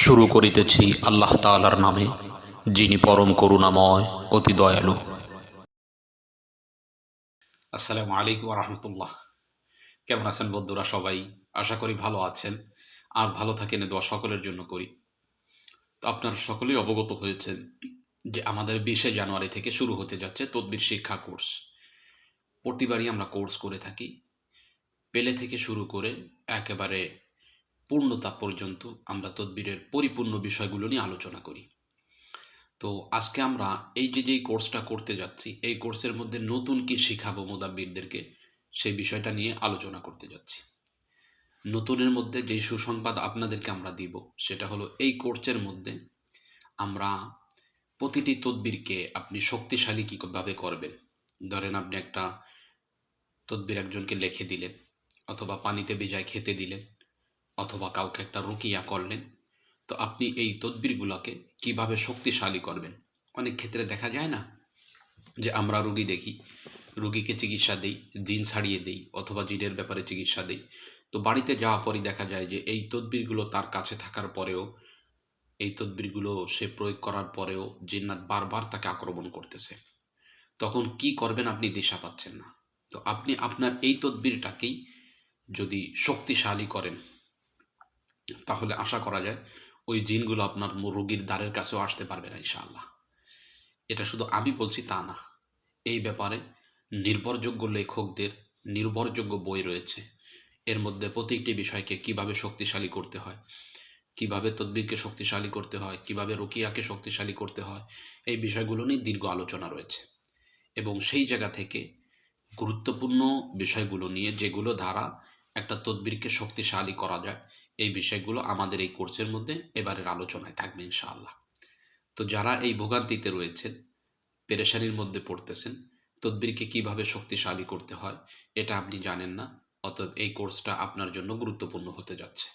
শুরু করিতেছি আল্লাহ তাআলার নামে, যিনি পরম করুণাময়, অতি দয়ালু। আসসালামু আলাইকুম রহমতুল্লাহ। কেমন আছেন বন্ধুরা সবাই? আশা করি ভালো আছেন। আর ভালো থাকেন দোয়া সকলের জন্য করি। তো আপনারা সকলেই অবগত হয়েছেন যে আমাদের বিশে জানুয়ারি থেকে শুরু হতে যাচ্ছে তদবির শিক্ষা কোর্স। প্রতিবারই আমরা কোর্স করে থাকি। পেলে থেকে শুরু করে একেবারে পূর্ণতা পর্যন্ত আমরা তদবিরের পরিপূর্ণ বিষয়গুলো নিয়ে আলোচনা করি। তো আজকে আমরা এই যে যেই কোর্সটা করতে যাচ্ছি, এই কোর্সের মধ্যে নতুন কি শিখাবো মোদাব্বিরদেরকে, সেই বিষয়টা নিয়ে আলোচনা করতে যাচ্ছি। নতুনের মধ্যে যেই সুসংবাদ আপনাদেরকে আমরা দিব, সেটা হলো এই কোর্সের মধ্যে আমরা প্রতিটি তদবিরকে আপনি শক্তিশালী কীভাবে করবেন। ধরেন আপনি একটা তদবির একজনকে লিখে দিলেন, অথবা পানিতে ভেজায় খেতে দিলেন অথবা কাউকে একটা রুকিয়া করলেন, তো আপনি এই তদবিরগুলোকে কীভাবে শক্তিশালী করবেন? অনেক ক্ষেত্রে দেখা যায় না যে আমরা রুগী দেখি, রুগীকে চিকিৎসা দেই, জিন ছাড়িয়ে দেই অথবা জিনের ব্যাপারে চিকিৎসা দেই। তো বাড়িতে যাওয়া পরই দেখা যায় যে এই তদবিরগুলো তার কাছে থাকার পরেও, এই তদবিরগুলো সে প্রয়োগ করার পরেও জিন্নাত বারবার তাকে আক্রমণ করতেছে। তখন কি করবেন আপনি দিশা পাচ্ছেন না। তো আপনি আপনার এই তদবিরটাকেই যদি শক্তিশালী করেন তাহলে আশা করা যায় ওই জিনগুলো আপনার রোগীর দ্বারের কাছেও আসতে পারবে না, ইনশাআল্লাহ। এটা শুধু আমি বলছি তা না, এই ব্যাপারে নির্ভরযোগ্য লেখকদের নির্ভরযোগ্য বই রয়েছে। এর মধ্যে প্রত্যেকটি বিষয়কে কীভাবে শক্তিশালী করতে হয়, কীভাবে তদবিরকে শক্তিশালী করতে হয়, কীভাবে রুকিয়াকে শক্তিশালী করতে হয়, এই বিষয়গুলো নিয়ে দীর্ঘ আলোচনা রয়েছে। এবং সেই জায়গা থেকে গুরুত্বপূর্ণ বিষয়গুলো নিয়ে যেগুলো দ্বারা একটা তদবিরকে শক্তিশালী করা যায়। এই বিষয়গুলো আমাদের এই কোর্সের মধ্যে এবারের আলোচনায় থাকবে ইনশাআল্লাহ। তো যারা এই ভোগান্তিতে রয়েছেন, পেরেশানির মধ্যে পড়তেছেন, তদবিরকে কীভাবে শক্তিশালী করতে হয় এটা আপনি জানেন না, অতএব এই কোর্সটা আপনার জন্য গুরুত্বপূর্ণ হতে যাচ্ছে।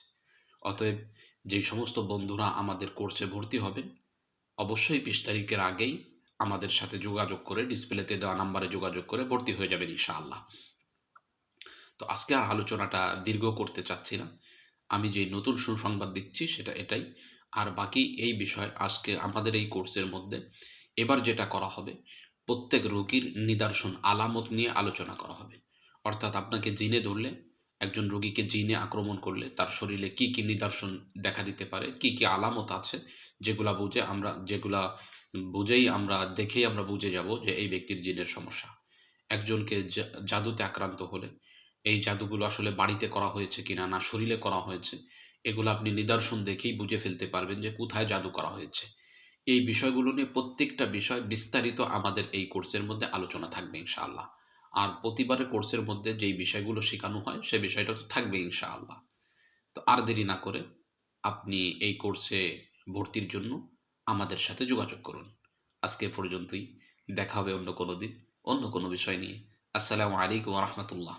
অতএব যেই সমস্ত বন্ধুরা আমাদের কোর্সে ভর্তি হবেন, অবশ্যই বিশ তারিখের আগেই আমাদের সাথে যোগাযোগ করে, ডিসপ্লেতে দেওয়া নাম্বারে যোগাযোগ করে ভর্তি হয়ে যাবেন ইনশাআল্লাহ। তো আজকে আর আলোচনাটা দীর্ঘ করতে চাচ্ছি না। আমি যে নতুন সুসংবাদ দিচ্ছি সেটা এটাই। আর বাকি এই বিষয় আজকে আমাদের এই কোর্সের মধ্যে এবার যেটা করা হবে, প্রত্যেক রোগীর নিদর্শন, আলামত নিয়ে আলোচনা করা হবে। অর্থাৎ আপনাকে জিনে ধরলে, একজন রোগীকে জিনে আক্রমণ করলে তার শরীরে কি কি নিদর্শন দেখা দিতে পারে, কি কি আলামত আছে, যেগুলা বুঝে আমরা, যেগুলা বুঝেই আমরা, দেখেই আমরা বুঝে যাব যে এই ব্যক্তির জিনের সমস্যা। একজনকে জাদুতে আক্রান্ত হলে এই জাদুগুলো আসলে বাড়িতে করা হয়েছে কিনা না শরীরে করা হয়েছে, এগুলো আপনি নিদর্শন দেখেই বুঝে ফেলতে পারবেন যে কোথায় জাদু করা হয়েছে। এই বিষয়গুলো নিয়ে প্রত্যেকটা বিষয় বিস্তারিত আমাদের এই কোর্সের মধ্যে আলোচনা থাকবে ইনশাআল্লাহ। আর প্রতিবারের কোর্সের মধ্যে যেই বিষয়গুলো শেখানো হয়, সে বিষয়টা তো থাকবে ইনশাআল্লাহ। তো আর দেরি না করে আপনি এই কোর্সে ভর্তির জন্য আমাদের সাথে যোগাযোগ করুন। আজকে পর্যন্তই, দেখা হবে অন্য কোনো দিন, অন্য কোনো বিষয় নিয়ে। আসসালামু আলাইকুম রহমতুল্লাহ।